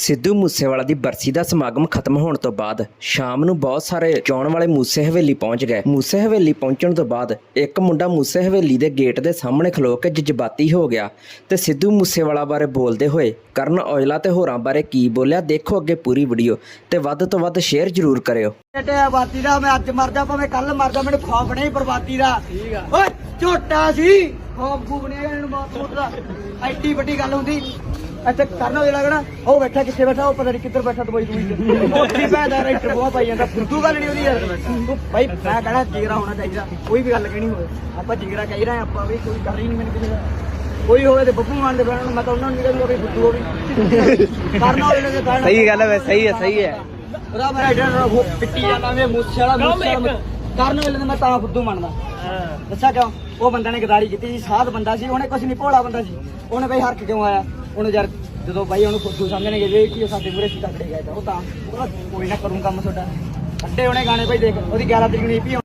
ਸਿੱਧੂ ਮੂਸੇਵਾਲਾ ਦੀ ਬਰਸੀ ਦਾ ਸਮਾਗਮ ਖਤਮ ਹੋਣ ਤੋਂ ਬਾਅਦ ਸ਼ਾਮ ਨੂੰ ਬਹੁਤ ਸਾਰੇ ਚਾਉਣ ਵਾਲੇ ਮੂਸੇ ਹਵੇਲੀ ਪਹੁੰਚ ਗਏ। ਮੂਸੇ ਹਵੇਲੀ ਪਹੁੰਚਣ ਤੋਂ ਬਾਅਦ ਇੱਕ ਮੁੰਡਾ ਮੂਸੇ ਹਵੇਲੀ ਦੇ ਗੇਟ ਦੇ ਸਾਹਮਣੇ ਖਲੋ ਕੇ ਜਜ਼ਬਾਤੀ ਹੋ ਗਿਆ ਤੇ ਸਿੱਧੂ ਮੂਸੇਵਾਲਾ ਬਾਰੇ ਬੋਲਦੇ ਹੋਏ ਕਰਨ ਔਜਲਾ ਤੇ ਹੋਰਾਂ ਬਾਰੇ ਕੀ ਬੋਲਿਆ ਦੇਖੋ ਅੱਗੇ ਪੂਰੀ ਵੀਡੀਓ ਤੇ ਵੱਧ ਤੋਂ ਵੱਧ ਸ਼ੇਅਰ ਜ਼ਰੂਰ ਕਰਿਓ। ਬੇਟੇ ਆਬਾਦੀ ਦਾ, ਮੈਂ ਅੱਜ ਮਰ ਜਾ, ਭਾਵੇਂ ਕੱਲ ਮਰ ਜਾ, ਮੈਨੂੰ ਖੌਫ ਨਹੀਂ, ਬਰਬਾਦੀ ਦਾ। ਓਏ, ਝੋਟਾ ਸੀ। ਖੌਫ ਖੂਬ ਨਹੀਂ ਹੈਗਾ ਇਹਨੂੰ ਬਹੁਤ ਮੋਟ ਦਾ ਐਡੀ ਵੱਡੀ ਗੱਲ ਹੁੰਦੀ। ਇੱਥੇ ਕਰਨਾ ਜਿਹੜਾ ਕਹਣਾ ਉਹ ਬੈਠਾ ਕਿੱਥੇ ਬੈਠਾ ਉਹ ਪਤਾ ਨਹੀਂ ਕਿੱਧਰ ਬੈਠਾ ਦਵਾਈ ਦੂਈ ਉੱਥੇ ਪੈਦਾ ਰਾਈਟਰ ਬਹੁਤ ਪਾਈ ਜਾਂਦਾ। ਫੁੱਦੂ ਗੱਲ ਨਹੀਂ ਉਹਦੀ ਯਾਰ। ਉਹ ਭਾਈ ਮੈਂ ਕਹਣਾ ਜਿਗਰਾ ਹੋਣਾ ਚਾਹੀਦਾ। ਕੋਈ ਵੀ ਗੱਲ ਕਹਿਣੀ ਹੋਵੇ। ਆਪਾਂ ਜਿਗਰਾ ਕਹਿ ਰਹੇ ਆਪਾਂ ਵੀ ਕੋਈ ਗੱਲ ਹੀ ਨਹੀਂ ਮੈਨੂੰ ਕਿਸੇ ਦਾ। ਕੋਈ ਹੋਵੇ ਤੇ ਬੱਬੂ ਮਾਨ ਦੇ ਬਹਿਣ ਨੂੰ ਮੈਂ ਤਾਂ ਉਹਨਾਂ ਨੂੰ ਨਹੀਂ ਕਹਿੰਦਾ ਵੀ ਫੁੱਦੂ ਹੋ ਵੀ ਕਰਨਾ ਉਹਦੇ ਨਾਲ ਕਹਿਣਾ ਸਹੀ ਗੱਲ ਹੈ ਸਹੀ ਹੈ ਸਹੀ ਹੈ। ਉਹਦਾ ਉਹ ਪਿੱਟੀ ਜਾਂਦਾ ਵਾਲਾ ਮੂਸੇ ਵਾਲਾ। ਕਰਨ ਵੇਲੇ ਮੈਂ ਤਾਂ ਫੁੱਦੂ ਮੰਨਦਾ ਦੱਸਾਂ ਕਿਉਂ? ਉਹ ਬੰਦਾ ਨੇ ਗਦਾਰੀ ਕੀਤੀ ਸੀ ਸਾਧ ਬੰਦਾ ਸੀ ਉਹਨੇ ਕੁਛ ਨਹੀਂ ਭੋਲਾ ਬੰਦਾ ਸੀ। ਉਹਨੇ ਬਈ ਹਰਕ ਕਿਉਂ ਆਇਆ? ਉਹਨੇ ਯਾਰ ਜਦੋਂ ਬਾਈ ਉਹਨੂੰ ਫੁੱਦੂ ਸਮਝਣਗੇ ਜੇ ਕਿ ਸਾਡੇ ਮੂਰੇ ਸੀ ਤਕੜੇ ਗਏ ਤਾਂ। ਉਹ ਤਾਂ ਕੋਈ ਨਾ ਕਰੂੰ ਕੰਮ ਤੁਹਾਡਾ। ਅੱਡੇ ਉਹਨੇ ਗਾਣੇ ਭਾਈ ਦੇਖ ਉਹਦੀ 11 ਤਰੀਕ ਨੂੰ ਈਪੀ